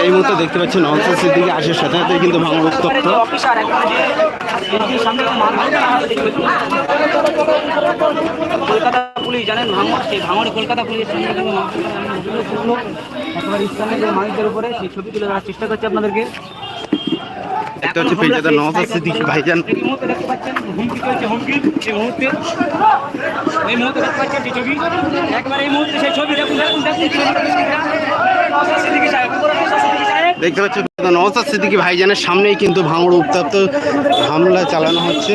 এই মুহূর্তে দেখতে পাচ্ছেন অংশ সিদ্দিকি আসার সাথে সাথে কিন্তু ভাঙড় উত্তপ্ত মান। কলকাতা পুলিশ জানেন ভাঙড় সেই ভাঙরে কলকাতা পুলিশের সামনে কিন্তু ইসলামের মানুষদের উপরে সেই ছবি তুলে ধরার চেষ্টা করছি আপনাদেরকে দেখতে হচ্ছে পেজাদা নওসাদ সিদ্দিকি ভাইজান। এই মুহূর্তে দেখতে পেজাদা নওসাদ সিদ্দিকি ভাইজানের সামনেই কিন্তু ভাঙড় উত্তপ্ত হামলা চালানো হচ্ছে।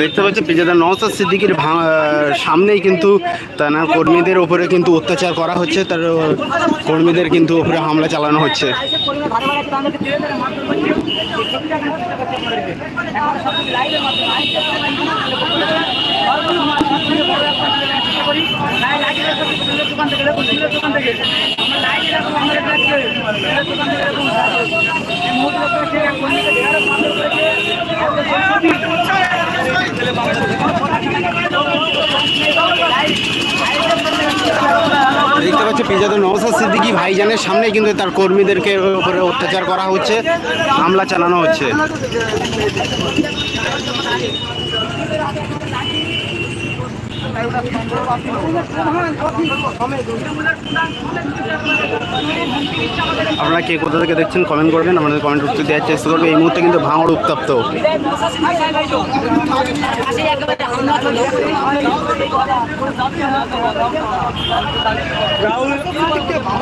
দেখতে পাচ্ছি পেজাদা নওসাদ সিদ্দিকির সামনেই কিন্তু তার কর্মীদের ওপরে কিন্তু অত্যাচার করা হচ্ছে, তার কর্মীদের কিন্তু ওপরে হামলা চালানো হচ্ছে। দোকান থেকে দোকান থেকে। দেখতে পাচ্ছি পেজাদা নওসাদ সিদ্দিকি ভাইজানের সামনে কিন্তু তার কর্মীদেরকে উপরে অত্যাচার করা হচ্ছে, হামলা চালানো হচ্ছে। আপনারা কে কোথা থেকে দেখছেন কমেন্ট করবেন, আমাদের কমেন্ট উত্তর দেওয়ার চেষ্টা করব এই মুহূর্তে কিন্তু ভাঙড় উত্তপ্ত।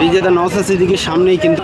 পেজাদা নওসাদ সিদ্দিকির সামনেই কিন্তু